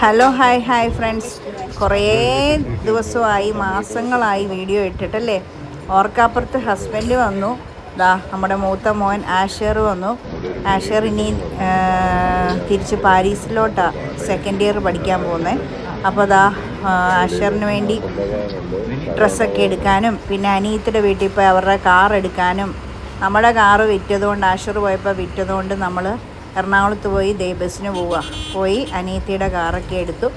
Hello hi hi friends കുറേ ദിവസമായി മാസങ്ങളായി വീഡിയോ ഇട്ടിട്ടല്ലേ? ഓർക്കാപ്പുറത്ത് ഹസ്ബൻഡ് വന്നു. ദാ നമ്മുടെ മൂത്ത മോൻ ആഷർ വന്നു. ആഷർ ഇനി തിരിച്ച് പാരീസിലോട്ടാണ് സെക്കൻഡ് ഇയർ പഠിക്കാൻ പോകുന്നത് അപ്പോൾ ദാ ആഷറിന് വേണ്ടി ഡ്രസ്സൊക്കെ എടുക്കാനും പിന്നെ അനിയത്തിന്റെ വീട്ടിൽ പോയി അവരുടെ കാർ എടുക്കാനും. നമ്മുടെ കാറ് വിറ്റതുകൊണ്ട് ആഷർ പോയപ്പോൾ വിറ്റതുകൊണ്ട് നമ്മൾ എറണാകുളത്ത് പോയി ദേ ബസ്സിന് പോവുക പോയി അനീത്തിയുടെ കാറൊക്കെ എടുത്തു.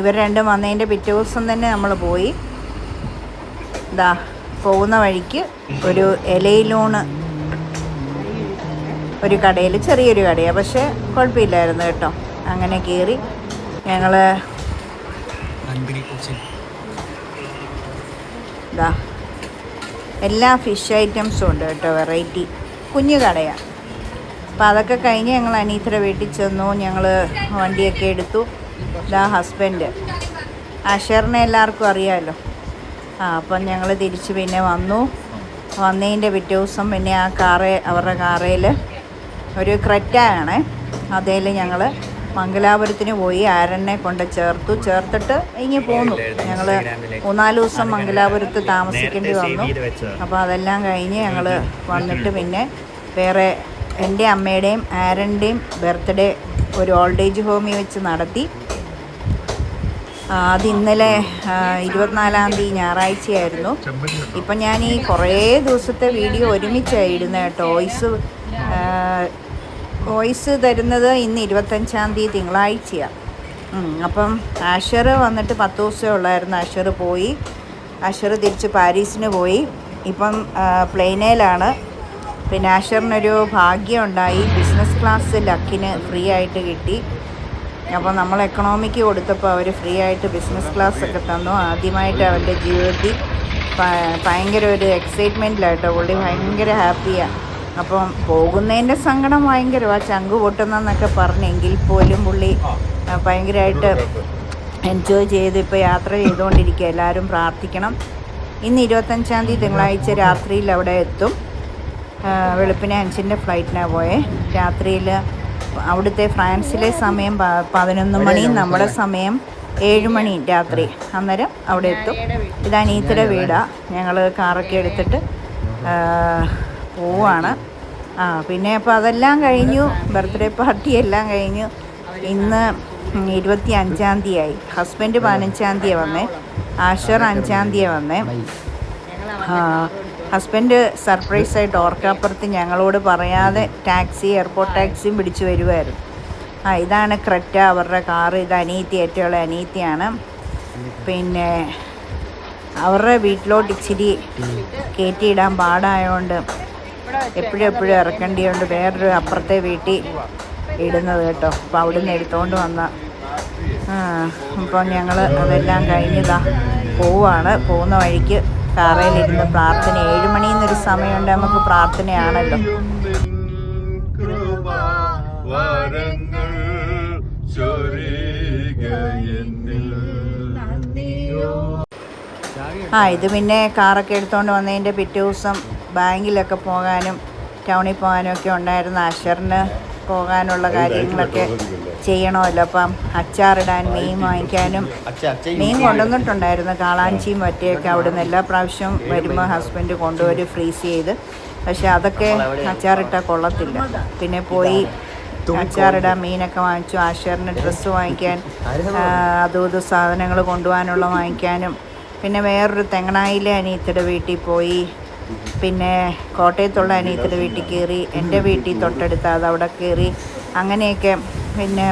ഇവർ രണ്ടും വന്നതിന്റെ പിറ്റേ ദിവസം തന്നെ നമ്മൾ പോയി. ഇതാ പോകുന്ന വഴിക്ക് ഒരു ഇലയിലൂണ് ഒരു കടയിൽ ചെറിയൊരു കടയാണ് പക്ഷേ കുഴപ്പമില്ലായിരുന്നു കേട്ടോ. അങ്ങനെ കയറി ഞങ്ങൾ ഇതാ എല്ലാ ഫിഷ് ഐറ്റംസും ഉണ്ട് കേട്ടോ വെറൈറ്റി. കുഞ്ഞു കടയാണ് അപ്പോൾ അതൊക്കെ കഴിഞ്ഞ് ഞങ്ങൾ അനീത്തര വീട്ടിൽ ചെന്നു. ഞങ്ങൾ വണ്ടിയൊക്കെ എടുത്തു. ഇതാ ഹസ്ബൻഡ്. അഷറിനെ എല്ലാവർക്കും അറിയാമല്ലോ ആ അപ്പം ഞങ്ങൾ തിരിച്ച് പിന്നെ വന്നു. വന്നതിന്റെ പിറ്റേ ദിവസം പിന്നെ ആ കാറെ അവരുടെ കാറയിൽ ഒരു ക്രെറ്റാണ്. അതേൽ ഞങ്ങൾ മംഗലാപുരത്തിന് പോയി ആരനെ കൊണ്ട് ചേർത്തു. ചേർത്തിട്ട് ഇങ്ങനെ പോന്നു. ഞങ്ങൾ മൂന്നാൽ ദിവസം മംഗലാപുരത്ത് താമസിക്കേണ്ടി വന്നു. അപ്പോൾ അതെല്ലാം കഴിഞ്ഞ് ഞങ്ങൾ വന്നിട്ട് പിന്നെ വേറെ എന്റെ അമ്മയുടെയും ആരന്റെയും ബർത്ത്ഡേ ഒരു ഓൾഡ് ഏജ് ഹോമിൽ വെച്ച് നടത്തി. അത് ഇന്നലെ ഇരുപത്തിനാലാം തീയതി ഞായറാഴ്ചയായിരുന്നു. ഇപ്പം ഞാൻ ഈ കുറേ ദിവസത്തെ വീഡിയോ ഒരുമിച്ചാണ് ഇടുന്നത് കേട്ടോ. വോയിസ് വോയിസ് തരുന്നത് ഇന്ന് ഇരുപത്തഞ്ചാം തീയതി തിങ്കളാഴ്ചയാണ് അപ്പം അഷർ വന്നിട്ട് പത്ത് ദിവസമേ ഉള്ളായിരുന്നു. അഷർ പോയി. അഷർ തിരിച്ച് പാരീസിന് പോയി. ഇപ്പം പ്ലെയിനയിലാണ് പിന്നെ ഭാഗ്യം ഉണ്ടായി ബിസിനസ് ക്ലാസ് ലക്കിന് ഫ്രീ ആയിട്ട് കിട്ടി. അപ്പോൾ നമ്മൾ എക്കണോമിക്ക് കൊടുത്തപ്പോൾ അവർ ഫ്രീ ആയിട്ട് ബിസിനസ് ക്ലാസ് ഒക്കെ തന്നു. ആദ്യമായിട്ട് അവന്റെ ജീവിതത്തിൽ ഭയങ്കര ഒരു എക്സൈറ്റ്മെന്റിലായിട്ടോ പുള്ളി ഭയങ്കര ഹാപ്പിയാണ് അപ്പം പോകുന്നതിന്റെ സങ്കടം ഭയങ്കരമാണ് ചങ്ക് പൊട്ടുന്നെന്നൊക്കെ പറഞ്ഞെങ്കിൽ പോലും പുള്ളി ആ, ഭയങ്കരമായിട്ട് എൻജോയ് ചെയ്ത് ഇപ്പോൾ യാത്ര ചെയ്തുകൊണ്ടിരിക്കുക. എല്ലാവരും പ്രാർത്ഥിക്കണം. ഇന്ന് ഇരുപത്തഞ്ചാം തീയതി തിങ്കളാഴ്ച രാത്രിയിൽ അവിടെ എത്തും. ആ, വെളുപ്പിനെ അഞ്ചിന്റെ ഫ്ലൈറ്റിനാണ് പോയേ. രാത്രിയിൽ അവിടുത്തെ ഫ്രാൻസിലെ സമയം പതിനൊന്ന് മണി നമ്മുടെ സമയം ഏഴ് മണി രാത്രി. അന്നേരം അവിടെ എത്തും. ഇതാണ് അനീത്തിയുടെ വീടാണ് ഞങ്ങൾ കാറൊക്കെ എടുത്തിട്ട് പോവാണ്. ആ പിന്നെ അപ്പോൾ അതെല്ലാം കഴിഞ്ഞു. ബർത്ത്ഡേ പാർട്ടി എല്ലാം കഴിഞ്ഞു. ഇന്ന് ഇരുപത്തി അഞ്ചാം തീയതി ഹസ്ബൻഡ് പതിനഞ്ചാം തീയതി വന്നേ. ആഷർ അഞ്ചാം തീയതി വന്നേ. ആ, ഹസ്ബൻഡ് സർപ്രൈസായിട്ട് ഓർക്കാപ്പുറത്ത് ഞങ്ങളോട് പറയാതെ ടാക്സി എയർപോർട്ട് ടാക്സിയും പിടിച്ചു വരുമായിരുന്നു ആ ഇതാണ് ക്രെറ്റ അവരുടെ കാറ്. ഇത് അനീത്തി ഏറ്റവും അനീത്തിയാണ് പിന്നെ അവരുടെ വീട്ടിലോട്ട് ഇച്ചിരി കയറ്റിയിടാൻ പാടായതുകൊണ്ട് എപ്പോഴും എപ്പോഴും ഇറക്കേണ്ടിയുണ്ട് വേറൊരു അപ്പുറത്തെ വീട്ടിൽ ഇടുന്നത് കേട്ടോ. അപ്പോൾ അവിടുന്ന് എടുത്തുകൊണ്ട് വന്ന. ആ അപ്പോൾ ഞങ്ങൾ അതെല്ലാം കഴിഞ്ഞതാ പോവാണ്. പോകുന്ന വഴിക്ക് കാറയിലിരുന്ന് പ്രാർത്ഥന ഏഴ് മണി എന്നൊരു സമയമുണ്ട്. നമുക്ക് പ്രാർത്ഥനയാണല്ലോ. ആ ഇത് പിന്നെ കാറൊക്കെ എടുത്തുകൊണ്ട് വന്നതിന്റെ പിറ്റേ ദിവസം ബാങ്കിലൊക്കെ പോകാനും ടൗണിൽ പോകാനും ഒക്കെ ഉണ്ടായിരുന്ന അഷറിന് പോകാനുള്ള കാര്യങ്ങളൊക്കെ ചെയ്യണമല്ലോ. അപ്പം അച്ചാറിടാൻ മീൻ വാങ്ങിക്കാനും മീൻ കൊണ്ടുവന്നിട്ടുണ്ടായിരുന്നു. കാളാഞ്ചിയും മറ്റേയൊക്കെ അവിടുന്ന് എല്ലാ പ്രാവശ്യവും വരുമ്പോൾ ഹസ്ബൻഡ് കൊണ്ടുവരും ഫ്രീസ് ചെയ്ത്. പക്ഷെ അതൊക്കെ അച്ചാറിട്ടാൽ കൊള്ളത്തില്ല. പിന്നെ പോയി അച്ചാറിടാൻ മീനൊക്കെ വാങ്ങിച്ചു ആശാറിന് ഡ്രസ്സ് വാങ്ങിക്കാൻ അതും ഇതും സാധനങ്ങൾ കൊണ്ടുപോകാനുള്ള വാങ്ങിക്കാനും. പിന്നെ വേറൊരു തെങ്ങണായിലെ അനിയത്തിയുടെ വീട്ടിൽ പോയി പിന്നെ കോട്ടയത്തുള്ള അനിയത്തിന്റെ വീട്ടിൽ കയറി എന്റെ വീട്ടിൽ തൊട്ടടുത്ത് അത് അവിടെ കയറി അങ്ങനെയൊക്കെ പിന്നെ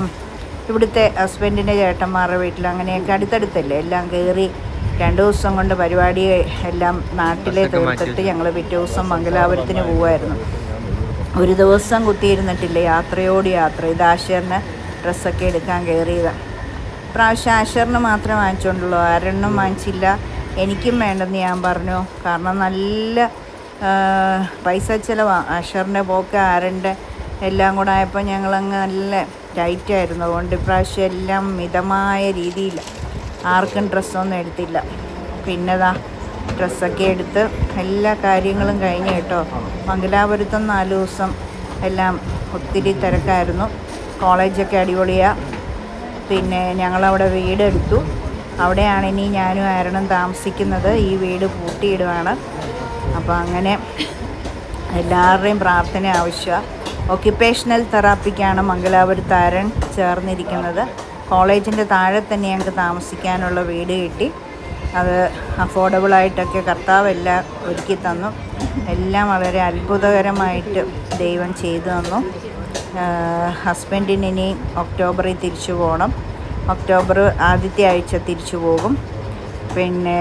ഇവിടുത്തെ ഹസ്ബൻഡിന്റെ ചേട്ടന്മാരുടെ വീട്ടിൽ അങ്ങനെയൊക്കെ അടുത്തടുത്തല്ലേ എല്ലാം കയറി രണ്ട് ദിവസം കൊണ്ട് പരിപാടി എല്ലാം നാട്ടിലെ തീർത്തിട്ട് ഞങ്ങൾ പിറ്റേ ദിവസം മംഗലാപുരത്തിന് പോവായിരുന്നു. ഒരു ദിവസം കുത്തിയിരുന്നിട്ടില്ല യാത്രയോട് യാത്ര ഇത് ആശേറിന് ഡ്രസ്സൊക്കെ എടുക്കാൻ കയറിയതാണ് പ്രാവശ്യം ആശേറിന് മാത്രമേ വാങ്ങിച്ചുകൊണ്ടുള്ളൂ ആരെണ്ണം വാങ്ങിച്ചില്ല. എനിക്കും വേണ്ടെന്ന് ഞാൻ പറഞ്ഞു. കാരണം നല്ല പൈസ ചിലവാണ് അഷറിന്റെ പോക്ക് ആരന്റെ എല്ലാം കൂടെ ആയപ്പോൾ ഞങ്ങളങ്ങ് നല്ല ടൈറ്റായിരുന്നു അതുകൊണ്ട് ഇപ്രാവശ്യം എല്ലാം മിതമായ രീതിയിൽ. ആർക്കും ഡ്രസ്സൊന്നും എടുത്തില്ല. പിന്നെതാ ഡ്രസ്സൊക്കെ എടുത്ത് എല്ലാ കാര്യങ്ങളും കഴിഞ്ഞ് കേട്ടോ. മംഗലാപുരത്തും നാല് ദിവസം എല്ലാം ഒത്തിരി തിരക്കായിരുന്നു. കോളേജൊക്കെ അടിപൊളിയാണ് പിന്നെ ഞങ്ങളവിടെ വീടെടുത്തു. അവിടെയാണ് ഇനി ഞാനും ആരണം താമസിക്കുന്നത്. ഈ വീട് പൂട്ടിയിടുവാണ്. അപ്പോൾ അങ്ങനെ എല്ലാവരുടെയും പ്രാർത്ഥന ആവശ്യമാണ് ഒക്യുപ്പേഷണൽ തെറാപ്പിക്കാണ് മംഗലാപുരത്ത് ആരൺ ചേർന്നിരിക്കുന്നത്. കോളേജിന്റെ താഴെ തന്നെ ഞങ്ങൾക്ക് താമസിക്കാനുള്ള വീട് കിട്ടി. അത് അഫോർഡബിളായിട്ടൊക്കെ കർത്താവ് എല്ലാം ഒരുക്കി തന്നു. എല്ലാം വളരെ അത്ഭുതകരമായിട്ട് ദൈവം ചെയ്തു തന്നു. ഹസ്ബൻഡിന് ഇനി ഒക്ടോബറിൽ തിരിച്ചു പോകണം ഒക്ടോബർ ആദ്യത്തെ ആഴ്ച തിരിച്ചു പോകും. പിന്നെ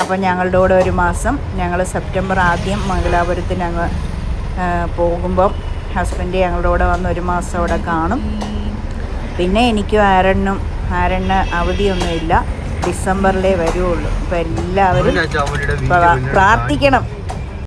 അപ്പം ഞങ്ങളുടെ കൂടെ ഒരു മാസം ഞങ്ങൾ സെപ്റ്റംബർ ആദ്യം മംഗലാപുരത്ത് ഞങ്ങൾ പോകുമ്പം ഹസ്ബൻഡ് ഞങ്ങളുടെ കൂടെ വന്ന് ഒരു മാസം അവിടെ കാണും. പിന്നെ എനിക്കും ആരണ്ണും ആരണ്ണ് അവധിയൊന്നുമില്ല. ഡിസംബറിലേ വരുള്ളൂ അപ്പോൾ എല്ലാവരും പ്രാർത്ഥിക്കണം.